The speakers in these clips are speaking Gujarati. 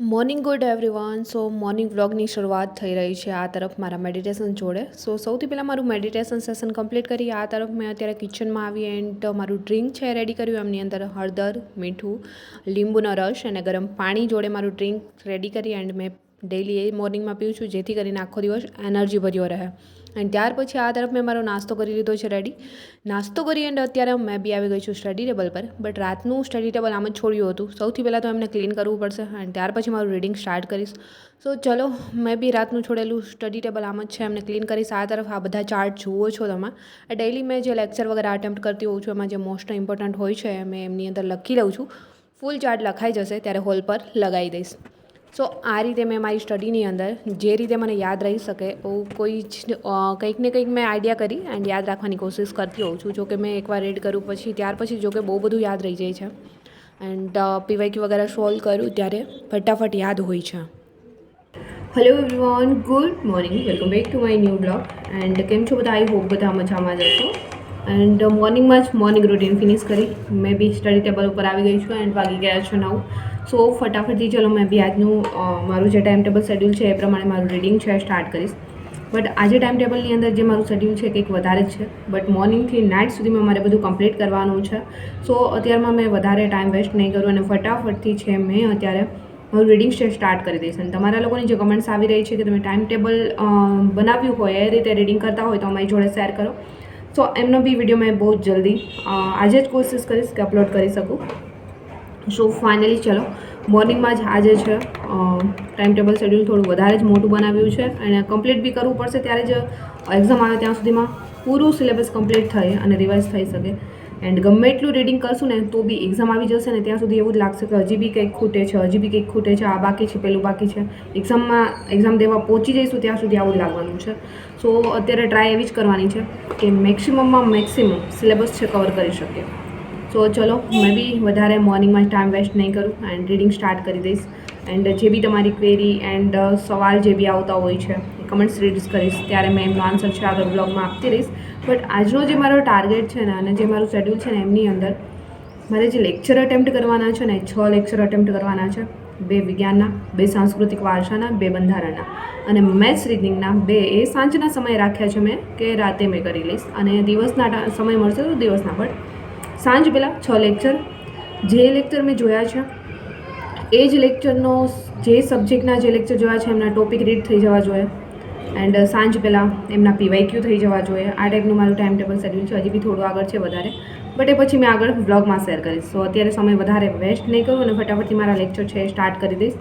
Morning good everyone so morning વ્લોગની શરૂઆત થઈ રહી છે આ તરફ મારા મેડિટેશન જોડે. સો સૌથી પહેલાં મારું મેડિટેશન સેશન કમ્પ્લીટ કરી આ તરફ મેં અત્યારે કિચનમાં આવી એન્ડ મારું ડ્રિંક છે રેડી કર્યું. એમની અંદર હળદર, મીઠું, લીંબુનો રસ અને ગરમ પાણી જોડે મારું ડ્રિંક રેડી કરી એન્ડ મેં ડેલી એ મોર્નિંગમાં પીઉં છું, જેથી કરીને આખો દિવસ એનર્જી ભર્યો રહે. અને ત્યાર પછી આ તરફ મેં મારો નાસ્તો કરી લીધો છે રેડી નાસ્તો કરી અને અત્યારે મેં બી આવી ગઈ છું સ્ટડી ટેબલ પર બટ રાતનું સ્ટડી ટેબલ આમ જ છોડ્યું હતું. સૌથી પહેલાં તો એમને ક્લીન કરવું પડશે અને ત્યાર પછી મારું રીડિંગ સ્ટાર્ટ કરીશ. સો ચલો, મેં બી રાતનું છોડેલું સ્ટડી ટેબલ આમ જ છે, એમને ક્લીન કરીશ. આ તરફ આ બધા ચાર્ટ જુઓ છો તમે. ડેઈલી મેં જે લેક્ચર વગેરે અટેમ્પ્ટ કરતી હોઉં છું, એમાં જે મોસ્ટ ઇમ્પોર્ટન્ટ હોય છે મેં એમની અંદર લખી લઉં છું. ફૂલ ચાર્ટ લખાઈ જશે, ત્યારે હોલ પર લગાવી દઈશ. સો આ રીતે મેં મારી સ્ટડીની અંદર જે રીતે મને યાદ રહી શકે એવું કોઈ જ કંઈક ને કંઈક મેં આઈડિયા કરી એન્ડ યાદ રાખવાની કોશિશ કરતી હોઉં છું. જો કે મેં એકવાર રેડ કરું પછી, ત્યાર પછી જો કે બહુ બધું યાદ રહી જાય છે. એન્ડ પીવાયકી વગેરે સોલ્વ કરું ત્યારે ફટાફટ યાદ હોય છે. Hello everyone good morning welcome back to my new blog and કેમ છો બધા? આઈ હોપ બધા મજામાં જ હશો. એન્ડ મોર્નિંગમાં જ મોર્નિંગ રૂટીન ફિનિશ કરી. મેં બી સ્ટડી ટેબલ ઉપર આવી ગઈ છું એન્ડ વાગી ગયા છે નવ સો ફટાફટથી ચલો, મેં બી આજનું મારું જે ટાઈમ ટેબલ શેડ્યુલ છે એ પ્રમાણે મારું રીડિંગ છે સ્ટાર્ટ કરીશ. બટ આજે ટાઈમ ટેબલની અંદર જે મારું શેડ્યુલ છે કંઈક વધારે જ છે. બટ મોર્નિંગથી નાઇટ સુધીમાં મારે બધું કમ્પ્લીટ કરવાનું છે. સો અત્યારમાં મેં વધારે ટાઈમ વેસ્ટ નહીં કરું અને ફટાફટથી છે મેં અત્યારે મારું રીડિંગ છે સ્ટાર્ટ કરી દઈશ. અને તમારા લોકોની જે કમેન્ટ્સ આવી રહી છે કે તમે ટાઈમ ટેબલ બનાવ્યું હોય, એ રીતે રીડિંગ કરતા હોય તો અમારી જોડે શેર કરો. સો એમનો બી વીડિયો મેં બહુ જ જલ્દી આજે જ કોશિશ કરીશ કે અપલોડ કરી શકું. સો ફાઇનલી ચલો મોર્નિંગમાં જ આજે છે ટાઈમ ટેબલ શેડ્યુલ થોડું વધારે જ મોટું બનાવ્યું છે અને કમ્પ્લીટ બી કરવું પડશે ત્યારે જ એક્ઝામ આવે ત્યાં સુધીમાં પૂરું સિલેબસ કમ્પ્લીટ થાય અને રિવાઇઝ થઈ શકે. એન્ડ ગમે એટલું રીડિંગ કરશું ને, તો બી એક્ઝામ આવી જશે ને, ત્યાં સુધી એવું જ લાગશે કે હજી બી કંઈક ખૂટે છે, હજી બી કંઈક ખૂટે છે, આ બાકી છે, પેલું બાકી છે. એક્ઝામમાં એક્ઝામ દેવા પહોંચી જઈશું, ત્યાં સુધી આવું લાગવાનું છે. સો અત્યારે ટ્રાય એવી જ કરવાની છે કે મેક્સિમમમાં મેક્સિમમ સિલેબસ છે કવર કરી શકીએ. સો ચલો, મેં બી વધારે મોર્નિંગમાં ટાઈમ વેસ્ટ નહીં કરું એન્ડ રીડિંગ સ્ટાર્ટ કરી દઈશ. એન્ડ જે બી તમારી ક્વેરી એન્ડ સવાલ જે બી આવતા હોય છે કમેન્ટ્સ રીડ્સ કરીશ. ત્યારે મેં એમનો આન્સર છે, આગળ બ્લોગમાં આપતી રહીશ. બટ આજનો જે મારો ટાર્ગેટ છે ને અને જે મારું શેડ્યુલ છે ને એમની અંદર, મારે જે લેક્ચર અટેમ્પ્ટ કરવાના છે ને છ લેક્ચર અટેમ્પ્ટ કરવાના છે. બે વિજ્ઞાનના, બે સાંસ્કૃતિક વારસાના, બે બંધારણના. અને મેથ્સ રીડિંગના બે, એ સાંજના સમયે રાખ્યા છે મેં કે રાતે મેં કરી લઈશ. અને દિવસના સમય મળશે તો દિવસના પણ સાંજ પહેલાં છ લેક્ચર જે લેક્ચર મેં જોયા છે, એ જ લેક્ચરનો જે સબ્જેક્ટના જે લેક્ચર જોયા છે, એમના ટોપિક રીડ થઈ જવા જોઈએ. એન્ડ સાંજ પહેલાં એમના પીવાયક્યુ થઈ જવા જોઈએ. આ ટાઈપનું મારું ટાઈમ ટેબલ શેડ્યુલ છે. હજી બી થોડું આગળ છે વધારે. બટ એ પછી મેં આગળ બ્લોગમાં શેર કરીશ. સો અત્યારે સમય વધારે વેસ્ટ નહીં કરું અને ફટાફટથી મારા લેક્ચર છે સ્ટાર્ટ કરી દઈશ.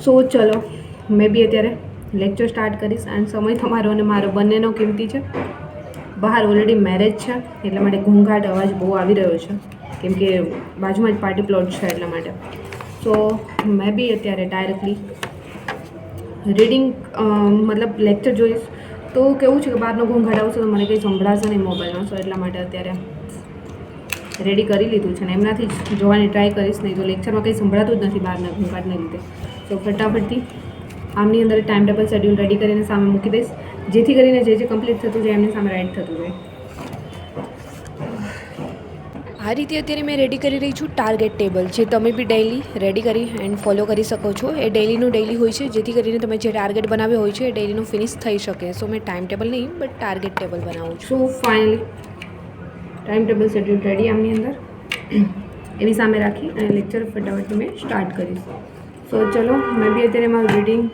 સો ચલો, મેં બી અત્યારે લેક્ચર સ્ટાર્ટ કરીશ એન્ડ સમય તમારો અને મારો બંનેનો કિંમતી છે. બહાર ઓલરેડી મેરેજ છે, એટલા માટે ઘોંઘાટ અવાજ બહુ આવી રહ્યો છે. કેમ કે બાજુમાં જ પાર્ટી પ્લોટ છે એટલા માટે. સો મેં બી અત્યારે ડાયરેક્ટલી રીડિંગ મતલબ લેક્ચર જોઈશ. તો કેવું છે કે બહારનો ઘોંઘાટ આવશે તો મને કંઈ સંભળાશે નહીં મોબાઈલમાં, સો એટલા માટે અત્યારે રેડી કરી લીધું છે ને એમનાથી જ જોવાની ટ્રાય કરીશ, નહીં તો લેક્ચરમાં કંઈ સંભળાતું જ નથી બહારના ઘોંઘાટને લીધે. તો ફટાફટથી આમની અંદર ટાઈમ ટેબલ શેડ્યુલ રેડી કરીને સામે મૂકી દઈશ, જેથી કરીને જે જે કમ્પ્લીટ થતું જાય એમની સામે રાઇટ થતું જાય. આ રીતે અત્યારે મેં રેડી કરી રહી છું ટાર્ગેટ ટેબલ જે તમે બી ડેઈલી રેડી કરી એન્ડ ફોલો કરી શકો છો. એ ડેઈલીનું ડેઈલી હોય છે, જેથી કરીને તમે જે ટાર્ગેટ બનાવ્યો હોય છે, એ ડેઈલીનું ફિનિશ થઈ શકે. સો મેં ટાઈમ ટેબલ નહીં બટ ટાર્ગેટ ટેબલ બનાવું છું. So finally time table schedule ready આમની અંદર. એની સામે રાખી અને લેક્ચર ફટાફટ મેં સ્ટાર્ટ કરીશ. સો ચલો, મેં બી અત્યારે મારું રીડિંગ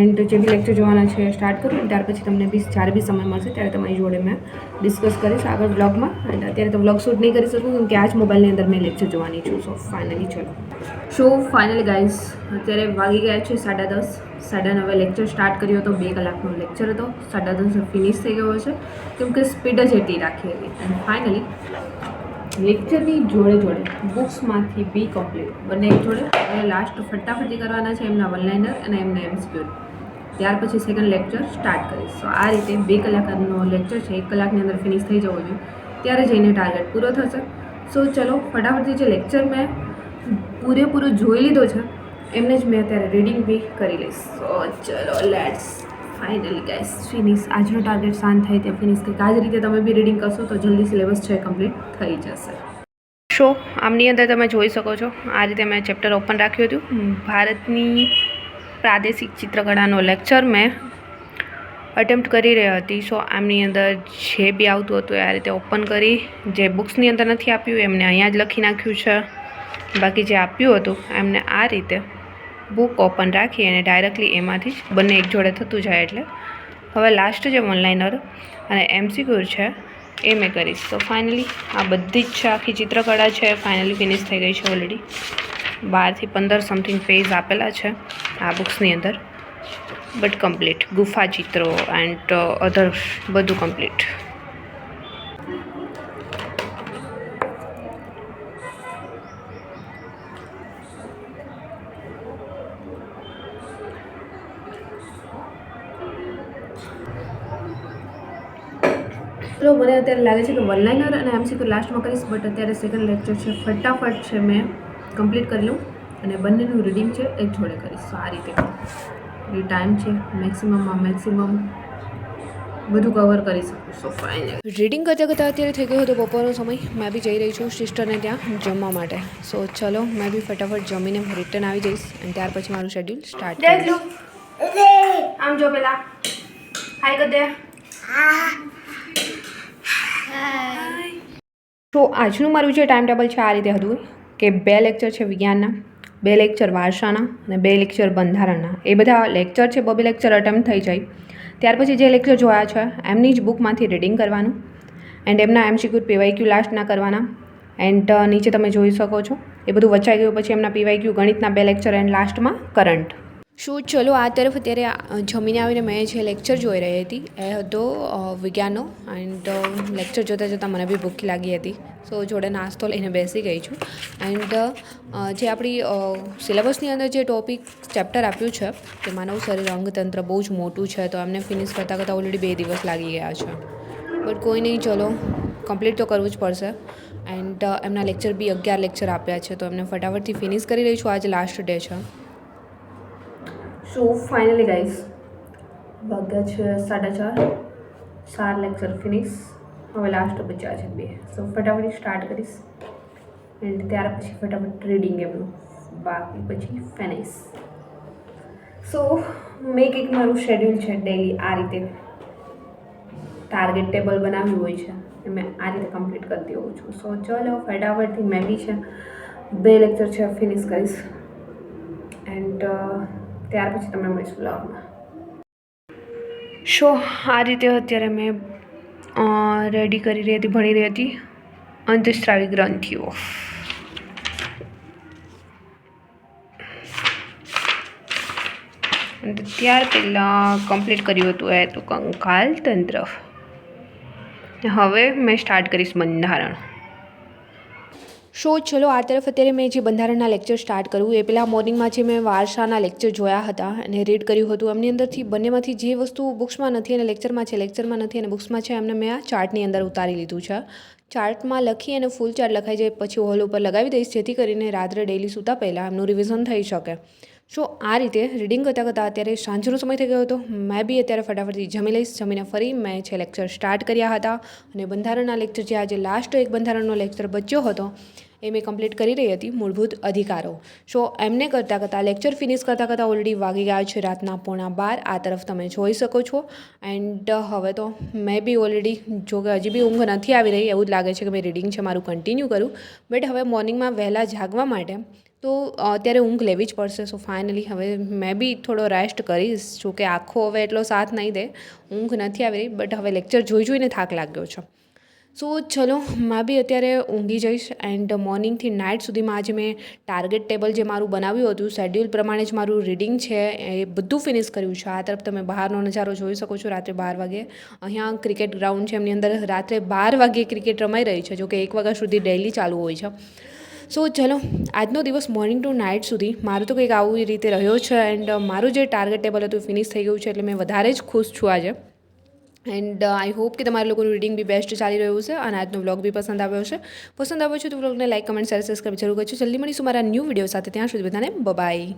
એન્ડ જે બી લેક્ચર જોવાના છે સ્ટાર્ટ કરું ત્યાર પછી તમને બી જ્યારે બી સમય મળશે ત્યારે તમારી જોડે મેં ડિસ્કસ કરીશ આગળ બ્લોગમાં અને અત્યારે તો બ્લોગ શૂટ નહીં કરી શકું કેમ કે આ જ મોબાઈલની અંદર મેં લેક્ચર જોવાની છું. સો ફાઇનલી ચલો. સો ફાઇનલી ગાઈઝ અત્યારે વાગી ગયા છે સાડા દસ. સાડા નવે લેક્ચર સ્ટાર્ટ કર્યો હતો. બે કલાકનો લેક્ચર હતો. સાડા દસ ફિનિશ થઈ ગયો છે. કેમ કે સ્પીડ જ એટલી રાખી હતી. અને ફાઇનલી લેક્ચરની જોડે જોડે બુક્સમાંથી બી કમ્પ્લીટ બંને જોડે. અને લાસ્ટ ફટાફટી કરવાના છે એમના વન લાઇનર અને એમના એમસીક્યુ ત્યાર પછી સેકન્ડ લેક્ચર સ્ટાર્ટ કરીશ. તો આ રીતે બે કલાકનો લેક્ચર છે. એક કલાકની અંદર ફિનિશ થઈ જવો જોઈએ. ત્યારે જઈને ટાર્ગેટ પૂરો થશે. સો ચલો, ફટાફટથી જે લેક્ચર મેં પૂરેપૂરું જોઈ લીધો છે, એમને જ મેં અત્યારે રીડિંગ બી કરી લઈશ. સો ચલો લેટ્સ ફાઇનલી ગાઈસ ફિનિશ આજનો ટાર્ગેટ શાંત થાય તે ફિનિશ થાય. આ જ રીતે તમે બી રીડિંગ કરશો તો જલ્દી સિલેબસ છે કમ્પ્લીટ થઈ જશે. શો આમની અંદર તમે જોઈ શકો છો. આ રીતે મેં ચેપ્ટર ઓપન રાખ્યું હતું. ભારતની પ્રાદેશિક ચિત્રકળાનો લેક્ચર મેં અટેમ્પ્ટ કરી રહી હતી. સો આમની અંદર જે બી આવતું હતું આ રીતે ઓપન કરી. જે બુક્સની અંદર નથી આપ્યું, એમને અહીંયા જ લખી નાખ્યું છે. બાકી જે આપ્યું હતું, એમને આ રીતે બુક ઓપન રાખી અને ડાયરેક્ટલી એમાંથી જ બંને એક જોડે થતું જાય એટલે. હવે લાસ્ટ જે ઓનલાઇનર અને એમસીક્યુ છે, એ મેં કરીશ. તો ફાઇનલી આ બધી જ છે, આખી ચિત્રકળા છે. ફાઇનલી ફિનિશ થઈ ગઈ છે ઓલરેડી બારથી પંદર સમથિંગ પેજ આપેલા છે આ બુક્સની અંદર. But complete. ગુફા ચિત્રો એન્ડ અધર બધું કમ્પ્લીટ. તો મને અત્યારે લાગે છે કે વન લાઇનર અને એમસીક્યુ લાસ્ટમાં કરીશ બટ અત્યારે સેકન્ડ લેક્ચર છે. ફટાફટ છે મેં. કમ્પ્લીટ કરી લઉં અને બંનેનું રીડિંગ છે એક જોડે કરીશ. તો આ રીતે એ ટાઈમ છે. મેક્સિમમમાં મેક્સિમમ બધું કવર કરી શકું સો ફાઇન રીડિંગ કરતાં કરતાં અત્યારે થઈ ગયો હતો બપોરનો સમય. મેં બી જઈ રહી છું સિસ્ટરને ત્યાં જમવા માટે. સો ચલો મેં બી ફટાફટ જમીને રિટર્ન આવી જઈશ અને ત્યાર પછી મારું શેડ્યુલ સ્ટાર્ટ કરીશ. આમ જો પેલા. હાય કર દે તો આજનું મારું જે ટાઈમ ટેબલ છે આ રીતે હતું. કે બે લેક્ચર છે વિજ્ઞાનના, બે લેક્ચર વારસાના અને બે લેક્ચર બંધારણના. એ બધા લેક્ચર છે બબે લેક્ચર અટેમ્પ થઈ જાય. ત્યાર પછી જે લેક્ચર જોયા છે, એમની જ બુકમાંથી રીડિંગ કરવાનું એન્ડ એમના એમસીક્યુ પીવાયક્યુ લાસ્ટના કરવાના એન્ડ નીચે તમે જોઈ શકો છો. એ બધું વચાઈ ગયું, પછી એમના પીવાયક્યુ ગણિતના બે લેક્ચર એન્ડ લાસ્ટમાં કરંટ શું ચલો આ તરફ અત્યારે જમીને આવીને મેં જે લેક્ચર જોઈ રહી હતી, એ હતો વિજ્ઞાનો એન્ડ લેક્ચર જોતાં જોતાં મને બી ભૂખી લાગી હતી. સો જોડે નાસ્તો લઈને બેસી ગઈ છું. એન્ડ જે આપણી સિલેબસની અંદર જે ટોપિક ચેપ્ટર આપ્યું છે, કે માનવ શરીર અંગતંત્ર બહુ જ મોટું છે, તો એમને ફિનિશ કરતાં કરતાં ઓલરેડી બે દિવસ લાગી ગયા છે. બટ કોઈ નહીં, ચલો કમ્પ્લીટ તો કરવું જ પડશે. એન્ડ એમના લેક્ચર બી અગિયાર લેક્ચર આપ્યા છે, તો એમને ફટાફટથી ફિનિશ કરી રહી છું આજે લાસ્ટ ડે છે. સો ફાઇનલી ગાઈઝ વાગ્યા છે સાડા ચાર ચાર લેક્ચર ફિનિશ હવે લાસ્ટ બચ્યા છે બે. સો ફટાફટ સ્ટાર્ટ કરીશ. એન્ડ ત્યાર પછી ફટાફટ રીડિંગ એમનું બાકી પછી ફેનિશ સો મેં કંઈક મારું શેડ્યુલ છે ડેલી આ રીતે. ટાર્ગેટ ટેબલ બનાવ્યું હોય છે. એ મેં આ રીતે કમ્પ્લીટ કરતી હોઉં છું. સો ચલો, ફટાફટથી મેં બી છે. બે લેક્ચર છે ફિનિશ કરીશ. એન્ડ ત્યાર પછી તમને મળીશું બ્લોગમાં શો, આ રીતે અત્યારે મેં રેડી કરી રહી હતી, ભણી રહી હતી. અંતઃસ્ત્રાવી ગ્રંથિઓ. ત્યાર પહેલાં કમ્પ્લીટ કર્યું હતું એ તો કંકાલ તંત્ર હવે મેં સ્ટાર્ટ કરીશ બંધારણ. સો ચલો આ તરફ અત્યારે મેં જે બંધારણના લેક્ચર સ્ટાર્ટ કર્યું, એ પહેલાં મોર્નિંગમાં જે મેં વારસાના લેક્ચર જોયા હતા અને રીડ કર્યું હતું, એમની અંદરથી બંનેમાંથી જે વસ્તુ બુક્સમાં નથી અને લેક્ચરમાં છે લેક્ચરમાં નથી અને બુક્સમાં છે, એમને મેં આ ચાર્ટની અંદર ઉતારી લીધું છે. ચાર્ટમાં લખી અને ફૂલ ચાર્ટ લખાઈ જાય, પછી હોલ ઉપર લગાવી દઈશ, જેથી કરીને રાત્રે ડેલી સૂતા પહેલાં એમનું રિવિઝન થઈ શકે. સો આ રીતે રીડિંગ કરતાં કરતાં અત્યારે સાંજનો સમય થઈ ગયો હતો, મેં બી અત્યારે ફટાફટથી જમી લઈશ, જમીને ફરી મેં છે લેક્ચર સ્ટાર્ટ કર્યા હતા અને બંધારણના લેક્ચર જે આજે લાસ્ટ એક બંધારણનો લેક્ચર બચ્યો હતો એ મેં કમ્પ્લીટ કરી રહી હતી મૂળભૂત અધિકારો. સો એમને કરતાં કરતાં લેક્ચર ફિનિશ કરતાં કરતાં ઓલરેડી વાગી ગયા છે રાતના પોણા બાર. આ તરફ તમે જોઈ શકો છો. એન્ડ હવે તો મેં બી ઓલરેડી જો કે હજી બી ઊંઘ નથી આવી રહી, એવું જ લાગે છે કે મેં રીડિંગ છે, મારું કન્ટિન્યુ કરું. બટ હવે મોર્નિંગમાં વહેલા જાગવા માટે, તો અત્યારે ઊંઘ લેવી જ પડશે. સો ફાઇનલી હવે મેં બી થોડો રેસ્ટ કરીશ. જો કે આખો હવે એટલો સાથ નહીં દે, ઊંઘ નથી આવી રહી બટ હવે લેક્ચર જોઈ જોઈને થાક લાગ્યો છે. સો ચલો, મેં બી અત્યારે ઊંઘી જઈશ એન્ડ મોર્નિંગથી નાઇટ સુધીમાં આજે મેં ટાર્ગેટ ટેબલ જે મારું બનાવ્યું હતું શેડ્યુલ પ્રમાણે જ મારું રીડિંગ છે, એ બધું ફિનિશ કર્યું છે. આ તરફ તમે બહારનો નજારો જોઈ શકો છો રાત્રે બાર વાગે. અહીંયા ક્રિકેટ ગ્રાઉન્ડ છે, એમની અંદર રાત્રે બાર વાગે ક્રિકેટ રમાઈ રહી છે, જોકે એક વાગ્યા સુધી ડેલી ચાલુ હોય છે. સો ચલો, આજનો દિવસ મોર્નિંગ ટુ નાઇટ સુધી મારું તો કંઈક આવું રીતે રહ્યો છે એન્ડ મારું જે ટાર્ગેટ ટેબલ હતું ફિનિશ થઈ ગયું છે, એટલે મેં વધારે જ ખુશ છું આજે. એન્ડ આઈ હોપ કે તમારા લોકોનું રીડિંગ બી બેસ્ટ ચાલી રહ્યું છે અને આજનો વ્લોગ બી પસંદ આવ્યો છે. પસંદ આવ્યો છે તો વ્લોગને લાઇક કમેન્ટ શેર સબસ્ક્રાઈબ જરૂર કરજો. જલ્દી મળીશું મારા ન્યૂ વીડિયો સાથે. ત્યાં સુધી બધાને બબાય